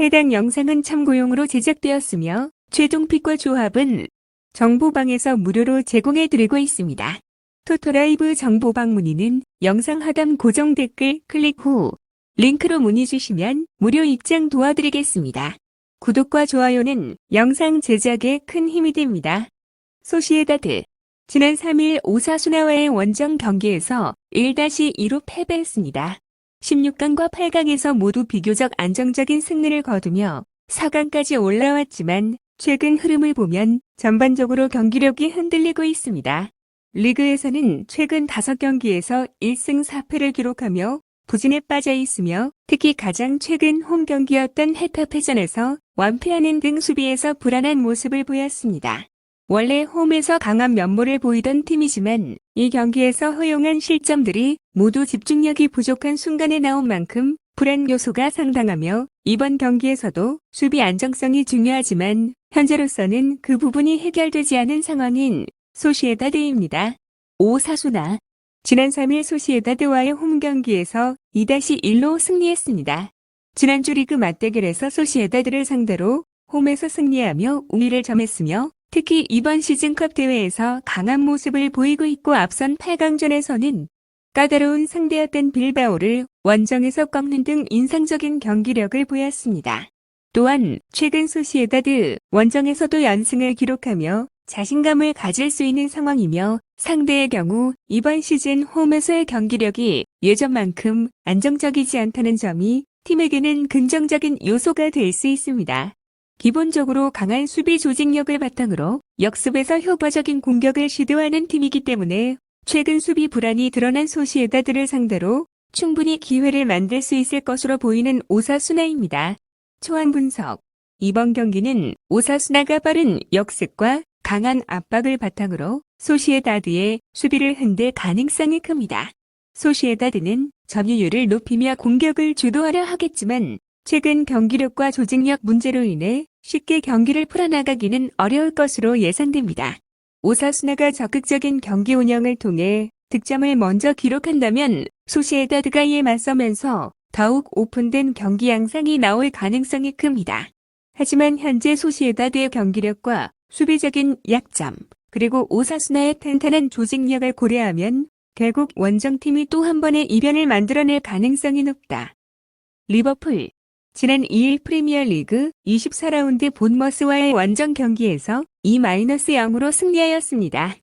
해당 영상은 참고용으로 제작되었으며 최종픽과 조합은 정보방에서 무료로 제공해드리고 있습니다. 토토라이브 정보방 문의는 영상 하단 고정 댓글 클릭 후 링크로 문의 주시면 무료 입장 도와드리겠습니다. 구독과 좋아요는 영상 제작에 큰 힘이 됩니다. 소시에다드 지난 3일 오사수나와의 원정 경기에서 1-2로 패배했습니다. 16강과 8강에서 모두 비교적 안정적인 승리를 거두며 4강까지 올라왔지만 최근 흐름을 보면 전반적으로 경기력이 흔들리고 있습니다. 리그에서는 최근 5경기에서 1승 4패를 기록하며 부진에 빠져 있으며 특히 가장 최근 홈 경기였던 헤타페전에서 완패하는 등 수비에서 불안한 모습을 보였습니다. 원래 홈에서 강한 면모를 보이던 팀이지만 이 경기에서 허용한 실점들이 모두 집중력이 부족한 순간에 나온 만큼 불안 요소가 상당하며 이번 경기에서도 수비 안정성이 중요하지만 현재로서는 그 부분이 해결되지 않은 상황인 소시에다드입니다. 오사수나 지난 3일 소시에다드와의 홈 경기에서 2-1로 승리했습니다. 지난주 리그 맞대결에서 소시에다드를 상대로 홈에서 승리하며 우위를 점했으며 특히 이번 시즌컵 대회에서 강한 모습을 보이고 있고 앞선 8강전에서는 까다로운 상대였던 빌바오를 원정에서 꺾는 등 인상적인 경기력을 보였습니다. 또한 최근 소시에다드 원정에서도 연승을 기록하며 자신감을 가질 수 있는 상황이며 상대의 경우 이번 시즌 홈에서의 경기력이 예전만큼 안정적이지 않다는 점이 팀에게는 긍정적인 요소가 될 수 있습니다. 기본적으로 강한 수비 조직력을 바탕으로 역습에서 효과적인 공격을 시도하는 팀이기 때문에 최근 수비 불안이 드러난 소시에다드를 상대로 충분히 기회를 만들 수 있을 것으로 보이는 오사수나입니다. 초안 분석 이번 경기는 오사수나가 빠른 역습과 강한 압박을 바탕으로 소시에다드의 수비를 흔들 가능성이 큽니다. 소시에다드는 점유율을 높이며 공격을 주도하려 하겠지만 최근 경기력과 조직력 문제로 인해 쉽게 경기를 풀어나가기는 어려울 것으로 예상됩니다. 오사수나가 적극적인 경기 운영을 통해 득점을 먼저 기록한다면 소시에다드가 이에 맞서면서 더욱 오픈된 경기 양상이 나올 가능성이 큽니다. 하지만 현재 소시에다드의 경기력과 수비적인 약점, 그리고 오사수나의 탄탄한 조직력을 고려하면 결국 원정팀이 또 한 번의 이변을 만들어낼 가능성이 높다. 리버풀 지난 2일 프리미어 리그 24라운드 본머스와의 원정 경기에서 2-0으로 승리하였습니다.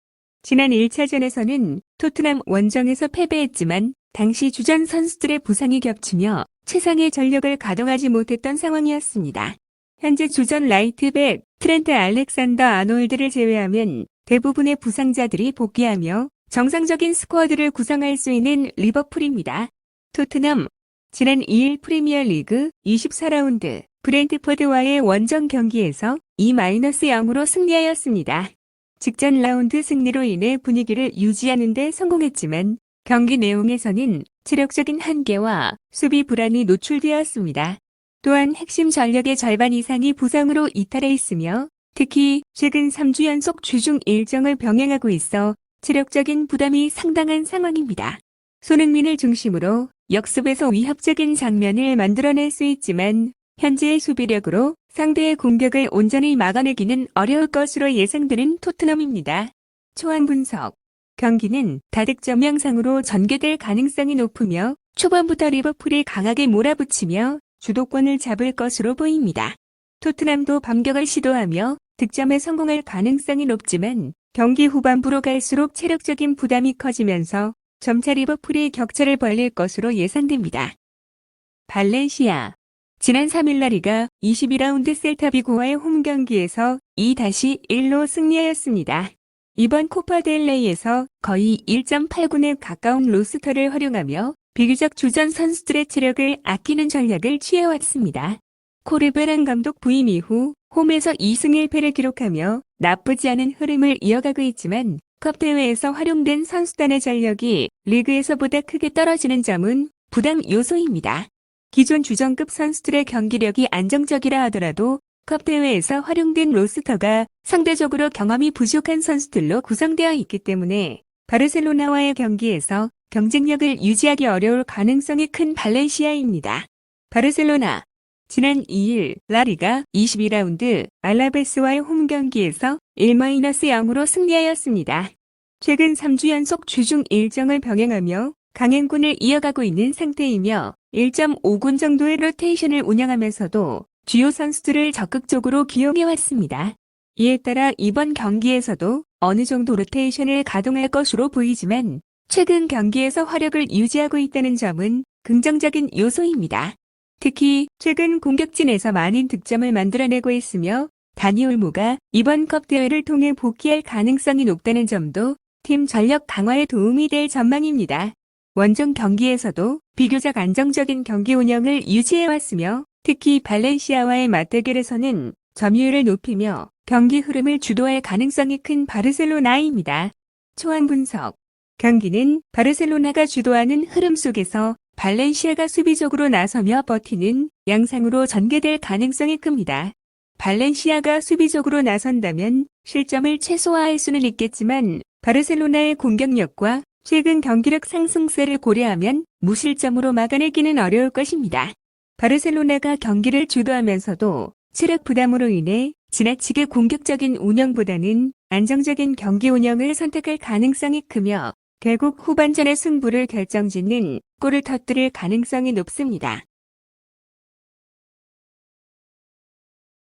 지난 1차전에서는 토트넘 원정에서 패배했지만 당시 주전 선수들의 부상이 겹치며 최상의 전력을 가동하지 못했던 상황이었습니다. 현재 주전 라이트백 트렌트 알렉산더 아놀드를 제외하면 대부분의 부상자들이 복귀하며 정상적인 스쿼드를 구성할 수 있는 리버풀입니다. 토트넘 지난 2일 프리미어 리그 24라운드 브랜트포드와의 원정 경기에서 2-0으로 승리하였습니다. 직전 라운드 승리로 인해 분위기를 유지하는 데 성공했지만 경기 내용에서는 체력적인 한계와 수비 불안이 노출되었습니다. 또한 핵심 전력의 절반 이상이 부상으로 이탈해 있으며 특히 최근 3주 연속 주중 일정을 병행하고 있어 체력적인 부담이 상당한 상황입니다. 손흥민을 중심으로 역습에서 위협적인 장면을 만들어낼 수 있지만 현재의 수비력으로 상대의 공격을 온전히 막아내기는 어려울 것으로 예상되는 토트넘입니다. 초안 분석 경기는 다득점 양상으로 전개될 가능성이 높으며 초반부터 리버풀이 강하게 몰아붙이며 주도권을 잡을 것으로 보입니다. 토트넘도 반격을 시도하며 득점에 성공할 가능성이 높지만 경기 후반부로 갈수록 체력적인 부담이 커지면서 점차 리버풀이 격차를 벌릴 것으로 예상됩니다. 발렌시아 지난 3일 라리가 22라운드 셀타비고와의 홈 경기에서 2-1로 승리하였습니다. 이번 코파 델레이에서 거의 1.8군에 가까운 로스터를 활용하며 비교적 주전 선수들의 체력을 아끼는 전략을 취해왔습니다. 코르베란 감독 부임 이후 홈에서 2승 1패를 기록하며 나쁘지 않은 흐름을 이어가고 있지만 컵 대회에서 활용된 선수단의 전력이 리그에서보다 크게 떨어지는 점은 부담 요소입니다. 기존 주전급 선수들의 경기력이 안정적이라 하더라도 컵 대회에서 활용된 로스터가 상대적으로 경험이 부족한 선수들로 구성되어 있기 때문에 바르셀로나와의 경기에서 경쟁력을 유지하기 어려울 가능성이 큰 발렌시아입니다. 바르셀로나 지난 2일 라리가 22라운드 알라베스와의 홈 경기에서 1-0으로 승리하였습니다. 최근 3주 연속 주중 일정을 병행하며 강행군을 이어가고 있는 상태이며 1.5군 정도의 로테이션을 운영하면서도 주요 선수들을 적극적으로 기용해왔습니다. 이에 따라 이번 경기에서도 어느 정도 로테이션을 가동할 것으로 보이지만 최근 경기에서 화력을 유지하고 있다는 점은 긍정적인 요소입니다. 특히 최근 공격진에서 많은 득점을 만들어내고 있으며 다니 올모가 이번 컵 대회를 통해 복귀할 가능성이 높다는 점도 팀 전력 강화에 도움이 될 전망입니다. 원정 경기에서도 비교적 안정적인 경기 운영을 유지해왔으며 특히 발렌시아와의 맞대결에서는 점유율을 높이며 경기 흐름을 주도할 가능성이 큰 바르셀로나입니다. 초안 분석 경기는 바르셀로나가 주도하는 흐름 속에서 발렌시아가 수비적으로 나서며 버티는 양상으로 전개될 가능성이 큽니다. 발렌시아가 수비적으로 나선다면 실점을 최소화할 수는 있겠지만 바르셀로나의 공격력과 최근 경기력 상승세를 고려하면 무실점으로 막아내기는 어려울 것입니다. 바르셀로나가 경기를 주도하면서도 체력 부담으로 인해 지나치게 공격적인 운영보다는 안정적인 경기 운영을 선택할 가능성이 크며 결국 후반전의 승부를 결정짓는 골을 터뜨릴 가능성이 높습니다.